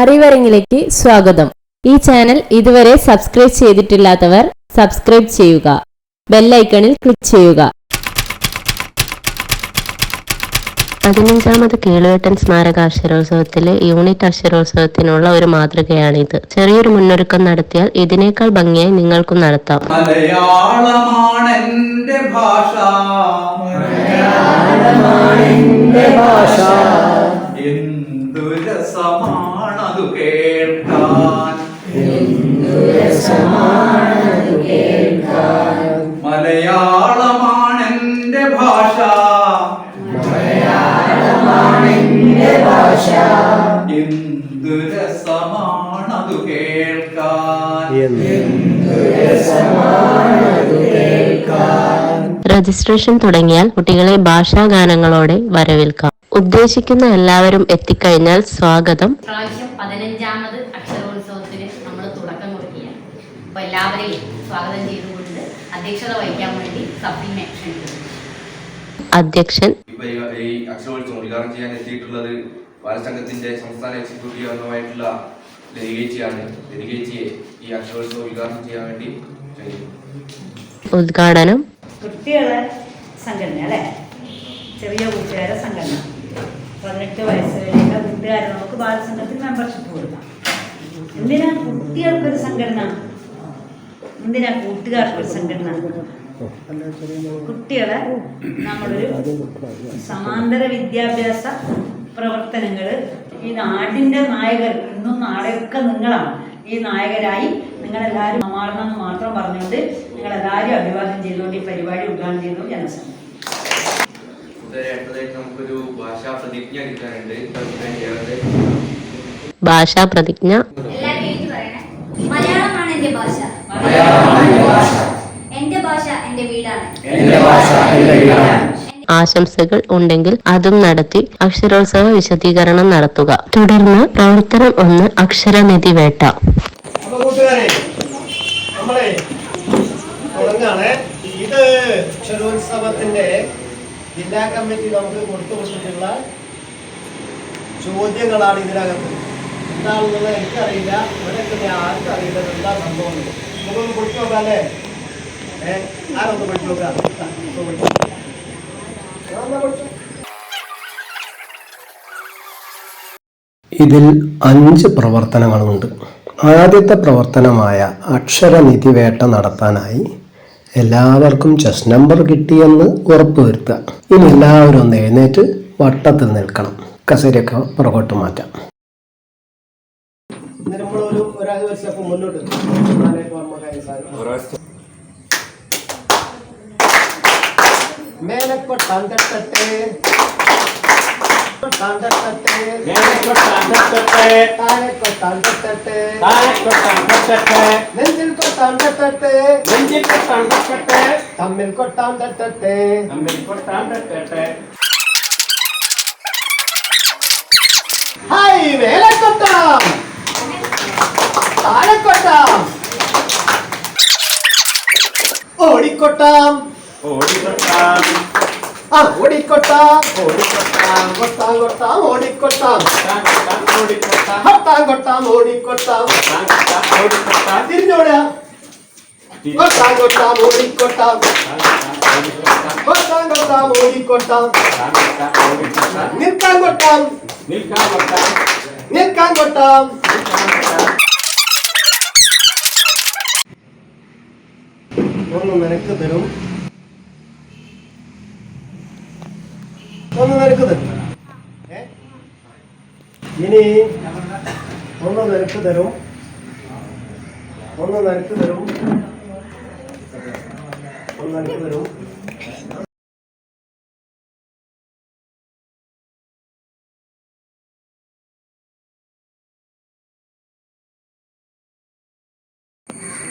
അറിവരങ്ങിലേക്ക് സ്വാഗതം. ഈ ചാനൽ ഇതുവരെ സബ്സ്ക്രൈബ് ചെയ്തിട്ടില്ലാത്തവർ സബ്സ്ക്രൈബ് ചെയ്യുക. ബെല്ലൈക്കണിൽ ക്ലിക്ക് ചെയ്യുക. പതിനഞ്ചാമത് കേളുവേട്ടൻ സ്മാരക അക്ഷരോത്സവത്തിലെ യൂണിറ്റ് അക്ഷരോത്സവത്തിനുള്ള ഒരു മാതൃകയാണിത്. ചെറിയൊരു മുന്നൊരുക്കം നടത്തിയാൽ ഇതിനേക്കാൾ ഭംഗിയായി നിങ്ങൾക്കും നടത്താം. മലയാളമാണ് എന്റെ ഭാഷ. എന്തു രസമാണതു കേൾക്കാൻ. മലയാളമാണെന്റെ ഭാഷ. എന്തു രസമാണതു കേൾക്കാൻ. രജിസ്ട്രേഷൻ തുടങ്ങിയാൽ കുട്ടികളെ ഭാഷാഗാനങ്ങളോടെ വരവേൽക്കാം. ഉദ്ദേശിക്കുന്ന എല്ലാവരും എത്തിക്കഴിഞ്ഞാൽ സ്വാഗതം. പ്രാവശ്യം പതിനഞ്ചാമത് അക്ഷരോത്സവത്തിന് നമ്മൾ തുടക്കം കുറിക്കുകയാണ്. അപ്പോൾ എല്ലാവരെയും സ്വാഗതം ചെയ്തുകൊണ്ട് അധ്യക്ഷത വഹിക്കാൻ വേണ്ടി ക്ഷണിക്കുന്നു അധ്യക്ഷൻ. ഈ- അക്ഷരോത്സവം ഉദ്ഘാടനം ചെയ്യാൻ എത്തിയിട്ടുള്ളത് ബാലസംഘത്തിന്റെ സംസ്ഥാന എക്സിക്യൂട്ടീവ് അംഗമായിട്ടുള്ള ലതികേച്ചിയാണ് ലതികേച്ചിയെ ഈ അക്ഷരോത്സവം ഉദ്ഘാടനം ചെയ്യാൻ വേണ്ടി ഉദ്ഘാടനം. കുട്ടികളെ സംഘടന അല്ലേ? ചെറിയ കൂട്ടുകാരെ സംഘടന. പതിനെട്ട് വയസ്സ് വരെയുള്ള കൂട്ടുകാരെ നമുക്ക് ബാലസംഘത്തിൽ മെമ്പർഷിപ്പ് കൊടുക്കാം. എന്തിനാ കുട്ടികൾക്കൊരു സംഘടന? എന്തിനാ കൂട്ടുകാർക്കൊരു സംഘടന? കുട്ടികളെ നമ്മളൊരു സമാന്തര വിദ്യാഭ്യാസ പ്രവർത്തനങ്ങൾ ഈ നാടിന്റെ നായകർ ഇന്നും നാളെയൊക്കെ നിങ്ങളാണ്. ഈ നായകരായി നിങ്ങളെല്ലാവരും മാറണമെന്ന് മാത്രം പറഞ്ഞുകൊണ്ട് നിങ്ങളെല്ലാവരും അഭിവാദ്യം ചെയ്തുകൊണ്ട് ഈ പരിപാടി ഉദ്ഘാടനം ചെയ്യുന്നു ജനസംഘം. നമുക്കൊരു ഭാഷാ പ്രതിജ്ഞ എടുക്കാനുണ്ട്. ഭാഷാ മലയാളമാണ് എന്റെ ഭാഷ. എന്റെ ഭാഷ. എന്റെ വീടാണ്. ആശംസകൾ ഉണ്ടെങ്കിൽ അതും നടത്തി അക്ഷരോത്സവ വിശദീകരണം നടത്തുക. തുടർന്ന് പ്രവർത്തനം ഒന്ന് അക്ഷരനിധി വേട്ട അപ്പൊ കൂട്ടുകാരെ നമ്മളെ തുടങ്ങാണ് ഇത് ക്ഷരോത്സവത്തിന്റെ ജില്ലാ കമ്മിറ്റി നമുക്ക് കൊടുത്തു കൊടുത്തിട്ടുള്ള ചോദ്യങ്ങളാണ് ഇതിനകത്ത്. എന്താണെന്നുള്ളത് എനിക്കറിയില്ല. തന്നെ ആർക്കും അറിയില്ല. എന്താ സംഭവം നമുക്കൊന്ന് പൊടിച്ചു നോക്കാം അല്ലേ? ഏഹ് ആരൊന്ന് പൊടിച്ചു നോക്കാം? ഇതിൽ അഞ്ച് പ്രവർത്തനങ്ങളുണ്ട്. ആദ്യത്തെ പ്രവർത്തനമായ അക്ഷരനിധി വേട്ട നടത്താനായി എല്ലാവർക്കും ചെസ് നമ്പർ കിട്ടിയെന്ന് ഉറപ്പ് വരുത്തുക. ഇനി എല്ലാവരും ഒന്ന് എഴുന്നേറ്റ് വട്ടത്തിൽ നിൽക്കണം. കസേരയൊക്കെ പുറകോട്ട് മാറ്റാം. तांडव करते हैं गणेश को तांडव करते हैं तारक को तांडव करते हैं तारक को तांडव करते हैं रंजन को तांडव करते हैं रंजन को तांडव करते हैं तमिल को तांडव करते हैं तमिल को तांडव करते हैं हाय वेलक कोट्टाम तारक कोट्टाम ओडी कोट्टाम ओडी कोट्टाम താഴെക്കൊട്ടാം ഓടിക്കൊട്ടാം ആ ഓടിക്കൊട്ടാം ഓടിക്കൊട്ടാം കൊട്ടാം കൊട്ടാം ഓടിക്കൊട്ടാം കൊട്ടാം കൊട്ടാം ഓടിക്കൊട്ടാം തിരിഞ്ഞോടുക കൊട്ടാം കൊട്ടാം ഓടിക്കൊട്ടാം കൊട്ടാം കൊട്ടാം ഓടിക്കൊട്ടാം നിൽക്കാൻ കൊട്ടാം നിൽക്കാൻ കൊട്ടാം ഒന്ന് നിനക്ക് തരും ഒന്ന് നിനക്ക് ഇനി ഒന്ന് നിനക്ക് തരും. ഒന്ന് നിനക്ക് തരും. ഒന്ന് നിനക്ക് തരും.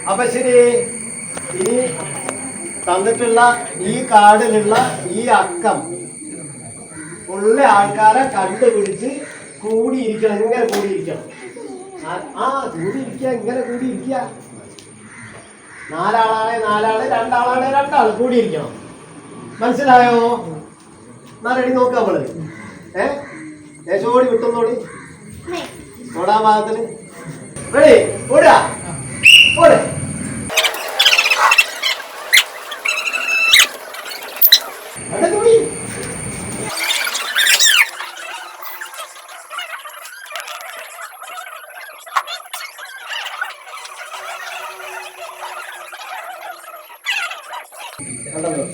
അപ്പൊ ശരി. ഈ തന്നിട്ടുള്ള ഈ കാർഡിലുള്ള ഈ അക്കം ഉള്ള ആൾക്കാരെ കണ്ടുപിടിച്ച് കൂടിയിരിക്കണം ഇങ്ങനെ കൂടിയിരിക്കണം. ആ- കൂടിയിരിക്കുക ഇങ്ങനെ കൂടിയിരിക്കുക. നാലാളാണെ നാലാൾ രണ്ടാളാണെ രണ്ടാൾ കൂടിയിരിക്കണം. മനസ്സിലായോ? നാലടി നോക്കാം നമ്മൾ. ഏ? ദേശോടി വിട്ടുന്നോടി ഓടാൻ ഭാഗത്തിന്. റെഡി ഓടാ ഓടെ അടുത്ത പോയി കണ്ടല്ലോ.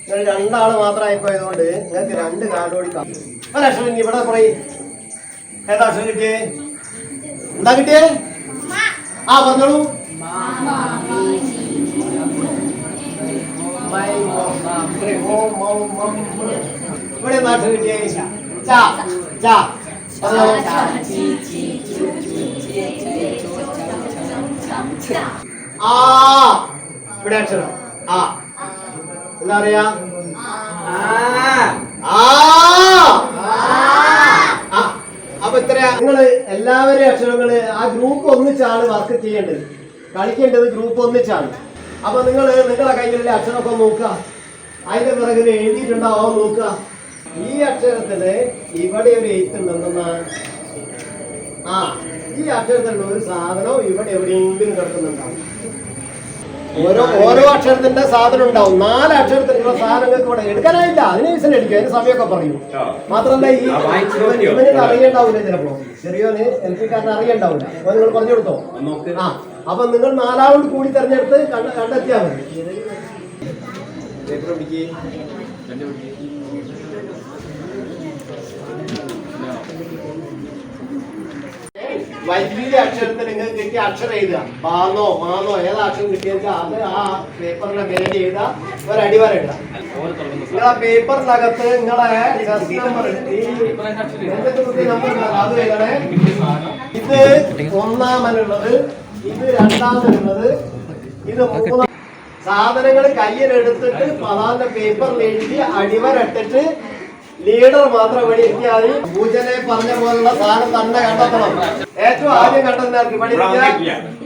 നിങ്ങൾ രണ്ടാൾ മാത്രമായിപ്പോയതുകൊണ്ട് നിങ്ങൾക്ക് രണ്ട് കാർഡ് കൊടുക്കാം ഒരക്ഷരം ഇനി ഇവിടെ പറയും ഏതാ അക്ഷരം കിട്ടിയേ? എന്താ കിട്ടിയേ? ആ പറഞ്ഞോളൂ. ഇവിടെ എന്താ അക്ഷരം കിട്ടിയേ? ചാ ചാ. ആ ഇവിടെ അക്ഷരം. ആ. എന്താ പറയാ. അപ്പൊ ഇത്രയാ. നിങ്ങൾ എല്ലാവരും അക്ഷരങ്ങൾ ആ ഗ്രൂപ്പ് ഒന്നിച്ചാണ് വർക്ക് ചെയ്യേണ്ടത്. കളിക്കേണ്ടത് ഗ്രൂപ്പ് ഒന്നിച്ചാണ്. അപ്പൊ നിങ്ങൾ നിങ്ങളുടെ കയ്യിലുള്ള അക്ഷരമൊക്കെ നോക്കുക. അതിന്റെ പിറകിൽ എഴുതിയിട്ടുണ്ടാവോ നോക്കുക. ഈ അക്ഷരത്തിന് ഇവിടെ ഒരു എയ്ത്ത് ഉണ്ടെന്നാണ് ആ. ഈ അക്ഷരത്തിലുള്ള ഒരു സാധനം ഇവിടെ എവിടെയെങ്കിലും കിടക്കുന്നുണ്ടാവും. ഓരോ ഓരോ അക്ഷരത്തിന്റെ സാധനം ഉണ്ടാവും. നാല് അക്ഷരത്തിലുള്ള സാധനങ്ങൾക്ക് ഇവിടെ എടുക്കാനായില്ല. അതിന് വിസന അടിക്കും അതിന് സമയമൊക്കെ പറയും. മാത്രമല്ല ഈ ഇവന് അറിയണ്ടാവില്ല ചിലപ്പോ. ചെറിയോന് എൽ പി കാരന് അറിയണ്ടാവില്ല. അപ്പൊ നിങ്ങൾ പറഞ്ഞു കൊടുത്തോ? ആ. അപ്പൊ നിങ്ങൾ നാലാമത് കൂടി തെരഞ്ഞെടുത്ത് കണ്ട കണ്ടെത്തിയാൽ മതി. പേപ്പർ പിടിക്ക്. വൈദ്യുതി അക്ഷരത്തിൽ നിങ്ങൾക്ക് കിട്ടിയ അക്ഷരം എഴുതുക ബാന്നോ മാന്നോ ഏതാ അക്ഷരം കിട്ടിയാൽ അത് ആ പേപ്പറിന്റെ മേലെ ചെയ്ത ഒരു അടിവര ഇടുക നിങ്ങൾ ആ പേപ്പറിനകത്ത് നിങ്ങളെ എഴുതണേ. ഇത് ഒന്നാമനുള്ളത് ഇത് രണ്ടാമനുള്ളത് ഇത് മൂന്നാം സാധനങ്ങൾ കയ്യിലെടുത്തിട്ട് പതാന്റെ പേപ്പറിൽ എഴുതി അടിവരട്ടിട്ട് ലീഡർ മാത്രം ഇവിടെ എത്തിയാൽ മതി പൂജനെ പറഞ്ഞ പോലുള്ള സാധനം തന്നെ കണ്ടെത്തണം. ഏറ്റവും ആദ്യം കണ്ടെത്തുന്നവർക്ക് ഇവിടെ.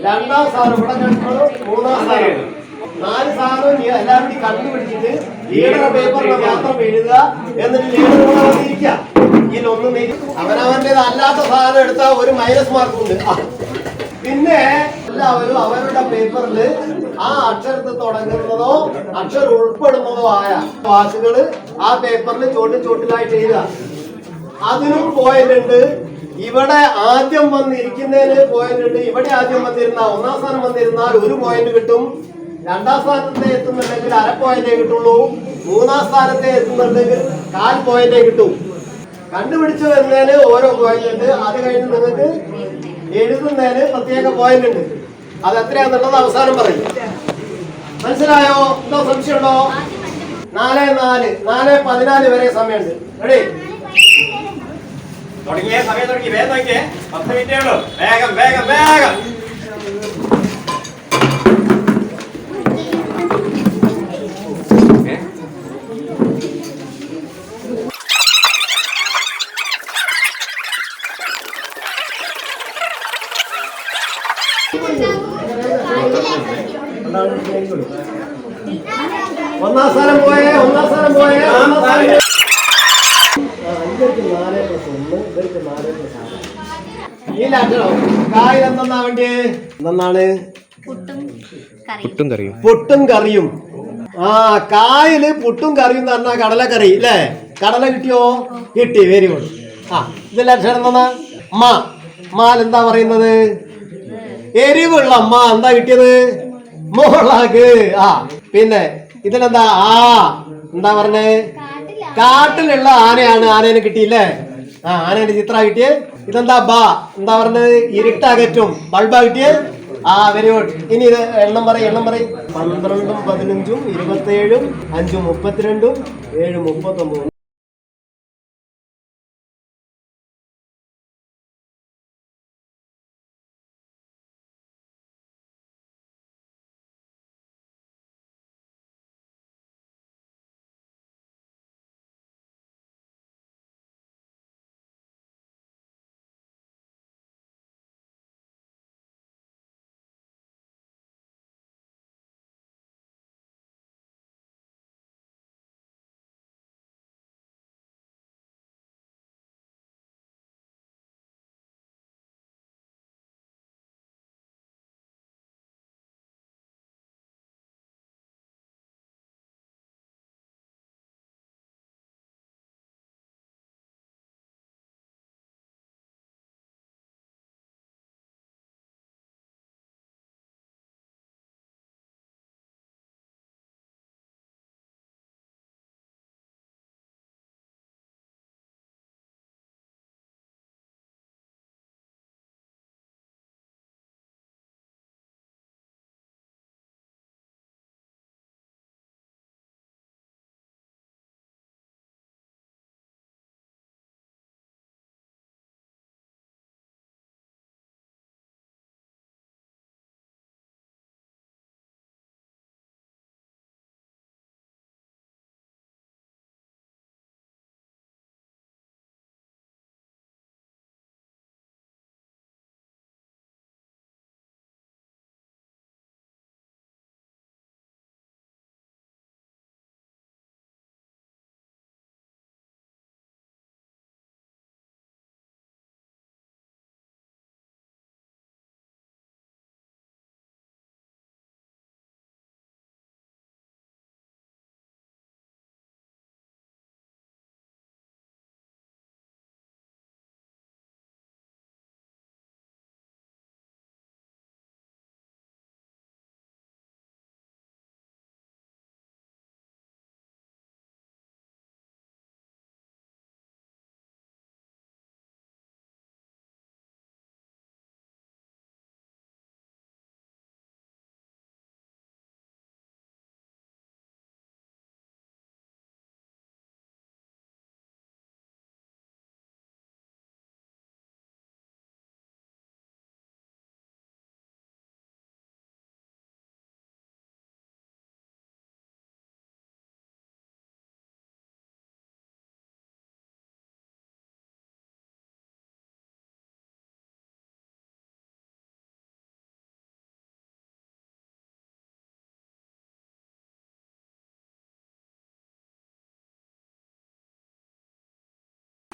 രണ്ടാം സാധനം ഇവിടെ കണ്ടു മൂന്നാം സാധനം നാല് സാധനവും നീ എല്ലാവരും കണ്ടുപിടിച്ചിട്ട് ലീഡർ പേപ്പറിൽ മാത്രം എഴുതുക എന്നിട്ട് ലീഡർ കൂടെ വന്നിരിക്കുക. ഇതിലൊന്നും അല്ലാത്ത സാധനം എടുത്താൽ ഒരു മൈനസ് മാർക്കുണ്ട്. പിന്നെ എല്ലാവരും അവരുടെ പേപ്പറിൽ ആ അക്ഷരത്തിൽ തുടങ്ങുന്നതോ അക്ഷരം ഉൾപ്പെടുന്നതോ ആയ വാക്കുകൾ ആ പേപ്പറിൽ ചോട്ടി ചോട്ടിലായിട്ട് എഴുതുക. അതിനും പോയിന്റ് ഉണ്ട്. ഇവിടെ ആദ്യം വന്നിരിക്കുന്നതിന് പോയിന്റ് ഉണ്ട്. ഇവിടെ ആദ്യം വന്നിരുന്ന ഒന്നാം സ്ഥാനം വന്നിരുന്നാൽ ഒരു പോയിന്റ് കിട്ടും. രണ്ടാം സ്ഥാനത്തെ എത്തുന്നുണ്ടെങ്കിൽ അര പോയിന്റേ കിട്ടുള്ളൂ. മൂന്നാം സ്ഥാനത്തെ എത്തുന്നുണ്ടെങ്കിൽ കാൽ പോയിന്റേ കിട്ടും. കണ്ടുപിടിച്ചു വരുന്നതിന് ഓരോ പോയിന്റ് ഉണ്ട്. അത് കഴിഞ്ഞ് നിങ്ങൾക്ക് എഴുതുന്നതിന് പ്രത്യേക പോയിന്റ് ഉണ്ട്. അത് എത്രയാന്നുള്ളത് അവസാനം പറയും. മനസ്സിലായോ? എന്തോ സംശയമുണ്ടോ? നാല് നാല് നാല് പതിനാല് വരെ സമയമുണ്ട്. റെഡി തുടങ്ങിയ സമയം തുടങ്ങി. വേഗം നോക്കിയേ. പത്ത് മിനിറ്റേ ഉള്ളൂ. വേഗം വേഗം വേഗം. ഒന്നാം സ്ഥാനം പോയേ ഒന്നാം സ്ഥാനം പോയേ ഒന്നാം സ്ഥാനം ഇവർക്ക് നാല് പ്ലസ് ഒന്ന് ഇവർക്ക് നാല് പ്ലസ് ആറ് ഈ ലക്ഷണം കായ് എന്തെന്നാ വേണ്ടി എന്തെന്നാണ് പുട്ടും കറിയും. ആ കായൽ പുട്ടും കറിയും എന്ന് പറഞ്ഞാൽ കടലക്കറി അല്ലേ കടല കിട്ടിയോ? കിട്ടി വെരി ഗുഡ് ആ ഇത് ലക്ഷണം എന്തെന്നാ മാ. മാൽ എന്താ പറയുന്നത്? എരിവുള്ള അമ്മ എന്താ കിട്ടിയത്? മുളക്. ആ പിന്നെ ഇതിനെന്താ ആ എന്താ പറഞ്ഞേ? കാട്ടിലുള്ള ആനയാണ് ആനേനെ കിട്ടിയില്ലേ? ആ ആനേന്റെ ചിത്ര കിട്ടിയേ. ഇതെന്താ ബാ? എന്താ പറഞ്ഞത് ഇരുട്ടകറ്റും ബൾബാ കിട്ടിയേ? ആ വെരി ഗുഡ് ഇനി ഇത് എണ്ണം പറയും എണ്ണം പറയും. പന്ത്രണ്ടും പതിനഞ്ചും ഇരുപത്തേഴും അഞ്ചും മുപ്പത്തിരണ്ടും ഏഴ് മുപ്പത്തൊമ്പതും.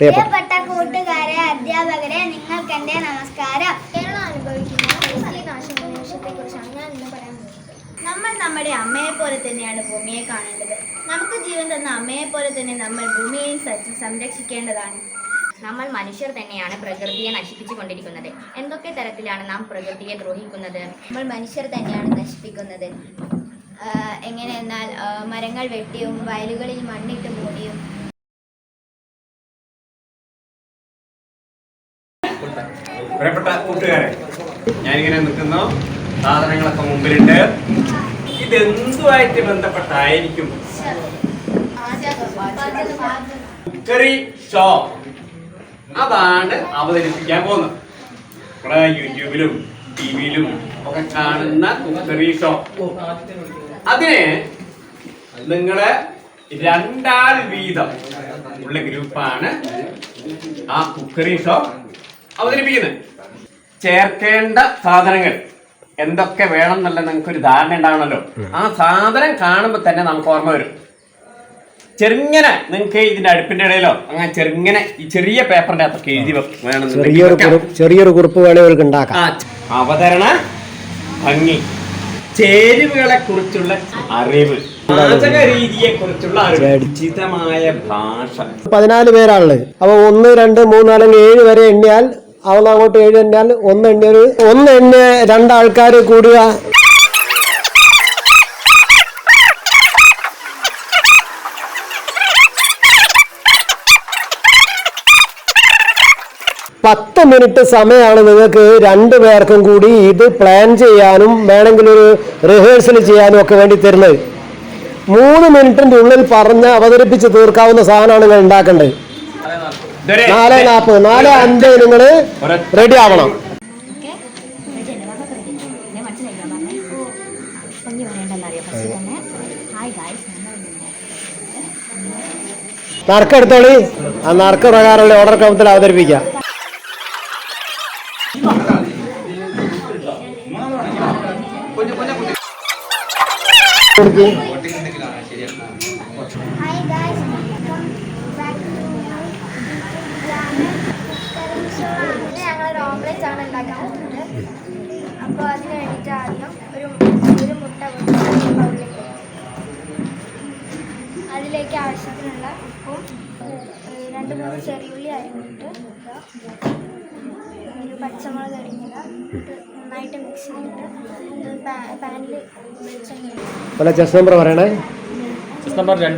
പ്രിയപ്പെട്ട കൂട്ടുകാരെ അധ്യാപകരെ നിങ്ങൾക്ക് എന്റെ നമസ്കാരം. കേരളം അനുഭവിക്കുന്ന കുറിച്ചാണ് ഞാൻ ഇന്ന് പറയാൻ പോകുന്നത്. നമ്മൾ നമ്മുടെ അമ്മയെ പോലെ തന്നെയാണ് ഭൂമിയെ കാണേണ്ടത്. നമുക്ക് ജീവൻ തന്ന അമ്മയെ പോലെ തന്നെ നമ്മൾ ഭൂമിയെയും സംരക്ഷിക്കേണ്ടതാണ്. നമ്മൾ മനുഷ്യർ തന്നെയാണ് പ്രകൃതിയെ നശിപ്പിച്ചു കൊണ്ടിരിക്കുന്നത് എന്തൊക്കെ തരത്തിലാണ് നാം പ്രകൃതിയെ ദ്രോഹിക്കുന്നത്? നമ്മൾ മനുഷ്യർ തന്നെയാണ് നശിപ്പിക്കുന്നത്. എങ്ങനെയെന്നാൽ മരങ്ങൾ വെട്ടിയും വയലുകളിൽ മണ്ണിട്ട് മൂടിയും കൂട്ടുകാരെ ഞാനിങ്ങനെ നിൽക്കുന്നു. സാധനങ്ങളൊക്കെ മുമ്പിലുണ്ട് ഇതെന്തുമായിട്ട് ബന്ധപ്പെട്ടായിരിക്കും? കുക്കറി ഷോ അതാണ് അവതരിപ്പിക്കാൻ പോകുന്നത്. നമ്മുടെ യൂട്യൂബിലും ടി വിയിലും ഒക്കെ കാണുന്ന കുക്കറി ഷോ അതിന് നിങ്ങൾ രണ്ടാൾ വീതം ഉള്ള ഗ്രൂപ്പാണ് ആ കുക്കറി ഷോ അവതരിപ്പിക്കുന്നത്. ചേർക്കേണ്ട സാധനങ്ങൾ എന്തൊക്കെ വേണം എന്നുള്ള നിങ്ങൾക്ക് ഒരു ധാരണ ഉണ്ടാവണമല്ലോ ആ സാധനം കാണുമ്പോൾ തന്നെ നമുക്ക് ഓർമ്മ വരും. ചെറുങ്ങനെ നിങ്ങൾക്ക് ഇതിന്റെ അടുപ്പിന്റെ ഇടയിലോ അങ്ങനെ ചെറുങ്ങനെ ഈ ചെറിയ പേപ്പറിന്റെ അകത്തൊക്കെ എഴുതി വെക്ക് വേണമെന്നുണ്ടെങ്കിൽ ചെറിയൊരു. കുറിപ്പ് ഉണ്ടാക്കാം. ആ അവതരണ ഭംഗി. ചേരുവകളെ കുറിച്ചുള്ള അറിവ്. പാചക രീതിയെ കുറിച്ചുള്ള അറിവ്. ഉചിതമായ ഭാഷ. പതിനാല് പേരാണുള്ളത്. അപ്പൊ ഒന്ന് രണ്ട് മൂന്ന് അല്ലെങ്കിൽ ഏഴ് വരെ എണ്ണിയാൽ അവന്ന് അങ്ങോട്ട് ഏഴ് എണ്ണിയാൽ ഒന്ന് ഒരു ഒന്ന് എണ്ണ രണ്ടാൾക്കാർ കൂടുക. പത്ത് മിനിറ്റ് സമയമാണ് നിങ്ങൾക്ക് രണ്ടു പേർക്കും കൂടി ഇത് പ്ലാൻ ചെയ്യാനും വേണമെങ്കിൽ ഒരു റിഹേഴ്സൽ ചെയ്യാനും ഒക്കെ വേണ്ടി തരുന്നത്. മൂന്ന് മിനിറ്റിന്റെ ഉള്ളിൽ പറഞ്ഞ് അവതരിപ്പിച്ച് തീർക്കാവുന്ന സാധനമാണ് നിങ്ങൾ ഉണ്ടാക്കേണ്ടത്. നാല് നാൽപ്പത്. നാല് അഞ്ച് നിങ്ങൾ റെഡി ആവണം. നറുക്കെടുത്തോളി ആ നറുക്ക് പ്രകാരമുള്ള ഓർഡർ ക്രമത്തിൽ അവതരിപ്പിക്കാം. കൊടുക്ക്. Hi guys welcome back to ഞങ്ങളൊരു ഓംലെറ്റ് ആണ് ഉണ്ടാക്കാൻ പോകുന്നത്. അപ്പോൾ അതിന് വേണ്ടിയിട്ട് ആദ്യം ഒരു ഒരു മുട്ട പൊട്ടിച്ച് അതിലേക്ക് ആവശ്യത്തിനുള്ള ഉപ്പും രണ്ട് മൂന്ന് ചെറിയുള്ളി അരിഞ്ഞിട്ട്. ഒരു പച്ചമുളക് അരിഞ്ഞത് നന്നായിട്ട് മിക്സ് ചെയ്തിട്ട് പാനിൽ വെളിച്ചെണ്ണ ചെസ് നമ്പർ പറയണേ.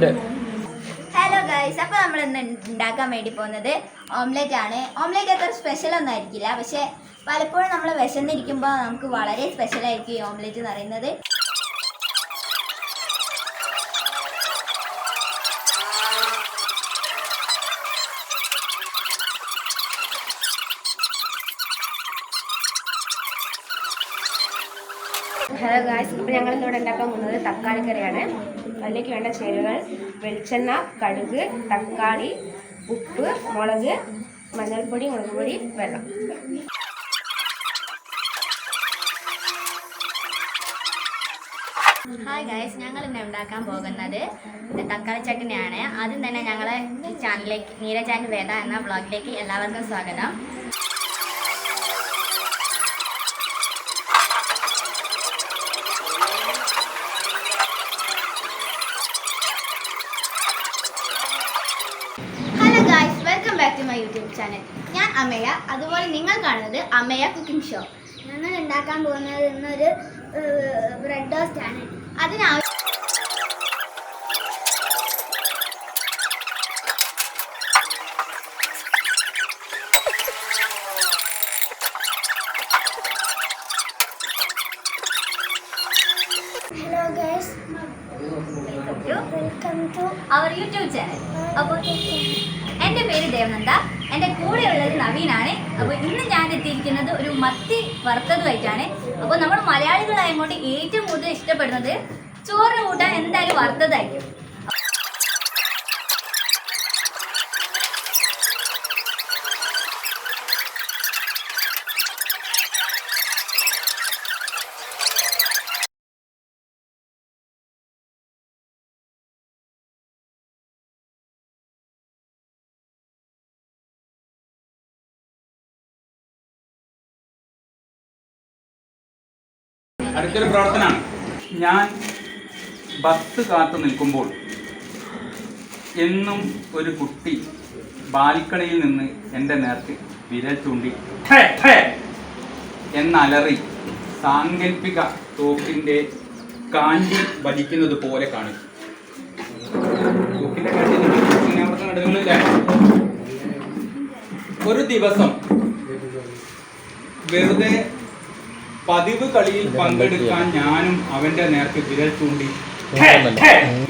ഹലോ ഗൈസ് അപ്പോൾ നമ്മൾ ഇന്ന് ഉണ്ടാക്കാൻ വേണ്ടി പോകുന്നത് ഓംലെറ്റ് ആണ്. ഓംലെറ്റ് അത്ര സ്പെഷ്യൽ ഒന്നും ആയിരിക്കില്ല. പക്ഷേ പലപ്പോഴും നമ്മൾ വിശന്നിരിക്കുമ്പോൾ നമുക്ക് വളരെ സ്പെഷ്യൽ ആയിരിക്കും ഈ ഓംലെറ്റ് എന്ന് പറയുന്നത്. ഹലോ ഗായ്സ് ഇപ്പോൾ ഞങ്ങൾ ഇന്നിവിടെ ഉണ്ടാക്കാൻ പോകുന്നത് തക്കാളി കറിയാണ് അതിലേക്ക് വേണ്ട ചേരുവകൾ വെളിച്ചെണ്ണ കടുക് തക്കാളി ഉപ്പ് മുളക് മഞ്ഞൾപ്പൊടി മുളക് പൊടി വെള്ളം. ഹായ് ഗൈസ് ഞങ്ങൾ ഇന്ന് ഉണ്ടാക്കാൻ പോകുന്നത് തക്കാളി ചട്ടിനിയാണ് ആദ്യം തന്നെ ഞങ്ങളെ ചാനലിലേക്ക് നീരജാൻ വേദ എന്ന വ്ളോഗിലേക്ക് എല്ലാവർക്കും സ്വാഗതം hello guys welcome back to my YouTube channel. ഞാൻ അമയ. അതുപോലെ നിങ്ങൾ കാണുന്നത് അമയ കുക്കിംഗ് ഷോ. ഞങ്ങൾ ഉണ്ടാക്കാൻ പോകുന്നത് ഇന്നൊരു ബ്രെഡ് ടോസ്റ്റ് ആണ്. അതിനാവശ്യം hello guys welcome to our YouTube channel അപ്പോൾ എന്റെ പേര് ദേവനന്ദ. എന്റെ കൂടെ ഉള്ളത് നവീനാണ്. അപ്പോൾ ഇന്ന് ഞാൻ എത്തിയിരിക്കുന്നത് ഒരു മത്തി വറുത്തതുമായിട്ടാണ്. അപ്പോൾ നമ്മൾ മലയാളികളായതുകൊണ്ട് ഏറ്റവും കൂടുതൽ ഇഷ്ടപ്പെടുന്നത് ചോറിന് കൂട്ടാൻ എന്തായാലും വറുത്തതായിരിക്കും. അടുത്തൊരു പ്രവർത്തനമാണ്. ഞാൻ ബസ് കാത്തു നിൽക്കുമ്പോൾ എന്നും ഒരു കുട്ടി ബാൽക്കണിയിൽ നിന്ന് എന്റെ നേർക്ക് വിരൽ ചൂണ്ടി എന്നലറി സാങ്കല്പിക തോക്കിന്റെ കാഞ്ചി വലിക്കുന്നത് പോലെ കാണും. തോക്കിന്റെ കാഞ്ചി അവിടുത്തെ ഒരു ദിവസം വെറുതെ പതിവ് കളിയിൽ പങ്കെടുക്കാൻ ഞാനും അവന്റെ നേർക്ക് വിരൽ ചൂണ്ടി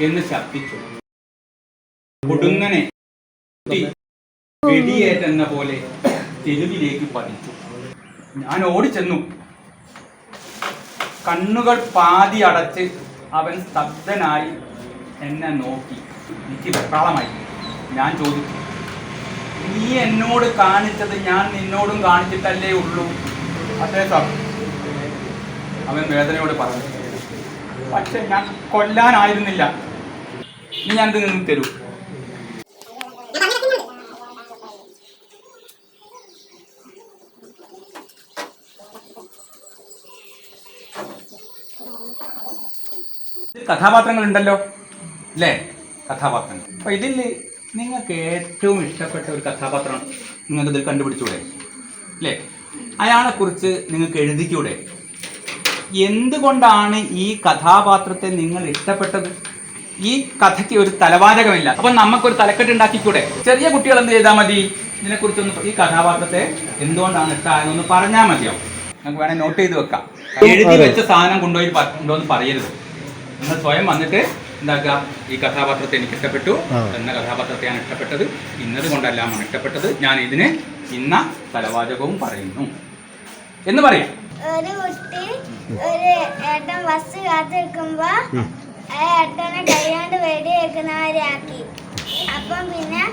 എന്ന് ശബ്ദിച്ചു. കൊടുങ്ങനെ വെടിയേറ്റെന്ന പോലെ തെരുവിലേക്ക് പതിച്ചു. ഞാൻ ഓടിച്ചെന്നു. കണ്ണുകൾ പാതി അടച്ച് അവൻ സ്തബ്ധനായി എന്നെ നോക്കി. എനിക്ക് വെപ്രാളമായി. ഞാൻ ചോദിച്ചു നീ എന്നോട് കാണിച്ചത് ഞാൻ നിന്നോടും കാണിച്ചിട്ടല്ലേ ഉള്ളൂ? അതെ സാർ അവൻ വേദനയോട് പറഞ്ഞു പക്ഷെ ഞാൻ കൊല്ലാനായിരുന്നില്ല. നീ ഞാനിത് നിന്ന് തരൂ. കഥാപാത്രങ്ങൾ ഉണ്ടല്ലോ അല്ലേ? കഥാപാത്രങ്ങൾ. അപ്പൊ ഇതിൽ നിങ്ങൾക്ക് ഏറ്റവും ഇഷ്ടപ്പെട്ട ഒരു കഥാപാത്രം നിങ്ങൾക്ക് ഇതിൽ കണ്ടുപിടിച്ചൂടെ? അല്ലേ? അയാളെ കുറിച്ച് നിങ്ങൾക്ക് എഴുതിക്കൂടെ? എന്തുകൊണ്ടാണ് ഈ കഥാപാത്രത്തെ നിങ്ങൾ ഇഷ്ടപ്പെട്ടത്? ഈ കഥയ്ക്ക് ഒരു തലവാചകമില്ല. അപ്പൊ നമുക്കൊരു തലക്കെട്ട് ഉണ്ടാക്കിക്കൂടെ? ചെറിയ കുട്ടികൾ എന്ത് ചെയ്താൽ മതി? ഇതിനെക്കുറിച്ചൊന്ന് ഈ കഥാപാത്രത്തെ എന്തുകൊണ്ടാണ് ഇഷ്ടമായതെന്ന് പറഞ്ഞാൽ മതിയാവും നമുക്ക് വേണേൽ നോട്ട് ചെയ്ത് വെക്കാം. എഴുതി വെച്ച സാധനം കൊണ്ടുപോയി ഉണ്ടോ എന്ന് പറയരുത്. നിങ്ങൾ സ്വയം വന്നിട്ട് എന്താക്കുക? ഈ കഥാപാത്രത്തെ എനിക്ക് ഇഷ്ടപ്പെട്ടു. എന്ന കഥാപാത്രത്തെയാണ് ഇഷ്ടപ്പെട്ടത്. ഇന്നത് കൊണ്ടല്ല ഇഷ്ടപ്പെട്ടത്. ഞാൻ ഇതിന് ഇന്ന തലവാചകവും പറയുന്നു. എന്ന് പറയാം. ഒരു കുട്ടി ഒരു ഏട്ടൻ ബസ് കാത്തു നിൽക്കുമ്പോ ആ ഏട്ടനെ കൈകൊണ്ട് വെടി വെക്കുന്നവരാക്കി അപ്പം പിന്നെ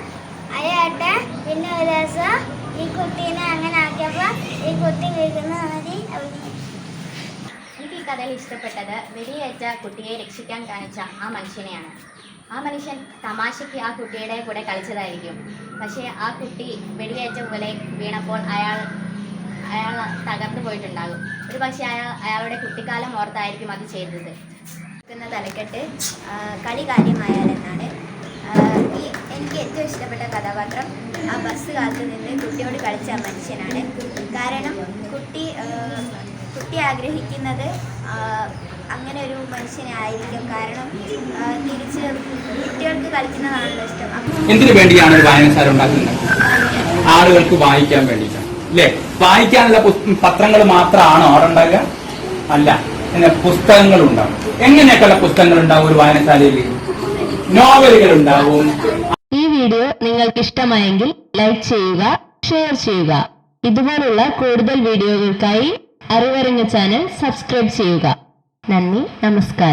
ആ ഏട്ടൻ പിന്നെ ഒരു ദിവസം ഈ കുട്ടീനെ അങ്ങനെ ആക്കിയപ്പോ ഈ കുട്ടി വീഴുന്ന മതി അഭിനയിച്ചു എനിക്ക് ഈ കഥയിൽ ഇഷ്ടപ്പെട്ടത് വെടിയേറ്റ കുട്ടിയെ രക്ഷിക്കാൻ കാണിച്ച ആ മനുഷ്യനെയാണ്. ആ മനുഷ്യൻ തമാശയ്ക്ക് ആ കുട്ടിയുടെ കൂടെ കളിച്ചതായിരിക്കും. പക്ഷേ ആ കുട്ടി വെടിയേറ്റ പോലെ വീണപ്പോൾ അയാൾ അയാൾ തകർന്നു പോയിട്ടുണ്ടാകും. ഒരു പക്ഷേ അയാൾ അയാളുടെ കുട്ടിക്കാലം ഓർത്തായിരിക്കും അത് ചെയ്തത്. നിൽക്കുന്ന തലക്കെട്ട് കളി കാര്യമായാൽ എന്നാണ്. ഈ എനിക്ക് ഏറ്റവും ഇഷ്ടപ്പെട്ട കഥാപാത്രം ആ ബസ് കാത്തു നിന്ന് കുട്ടിയോട് കളിച്ച മനുഷ്യനാണ്. കാരണം കുട്ടി കുട്ടി ആഗ്രഹിക്കുന്നത് അങ്ങനെ ഒരു മനുഷ്യനെ ആയിരിക്കും. കാരണം തിരിച്ച് കുട്ടികൾക്ക് കളിക്കുന്നതാണല്ലോ ഇഷ്ടം. എന്തിനു വേണ്ടിയാണ് വായനശാല ഉണ്ടാക്കുന്നത്? ആളുകൾക്ക് വായിക്കാൻ വേണ്ടിയിട്ടാണ്. അല്ലേ വായിക്കാനുള്ള പത്രങ്ങൾ മാത്രമാണോ അവിടെ ഉണ്ടാകുക അല്ല. പിന്നെ പുസ്തകങ്ങൾ ഉണ്ടാവും എങ്ങനെയൊക്കെയുള്ള പുസ്തകങ്ങൾ ഉണ്ടാവും ഒരു വായനശാലയിൽ നോവലുകൾ ഉണ്ടാവും ഈ വീഡിയോ നിങ്ങൾക്ക് ഇഷ്ടമായെങ്കിൽ ലൈക്ക് ചെയ്യുക ഷെയർ ചെയ്യുക. ഇതുപോലുള്ള കൂടുതൽ വീഡിയോകൾക്കായി അറിവറിഞ്ഞ ചാനൽ സബ്സ്ക്രൈബ് ചെയ്യുക. നന്ദി നമസ്കാരം.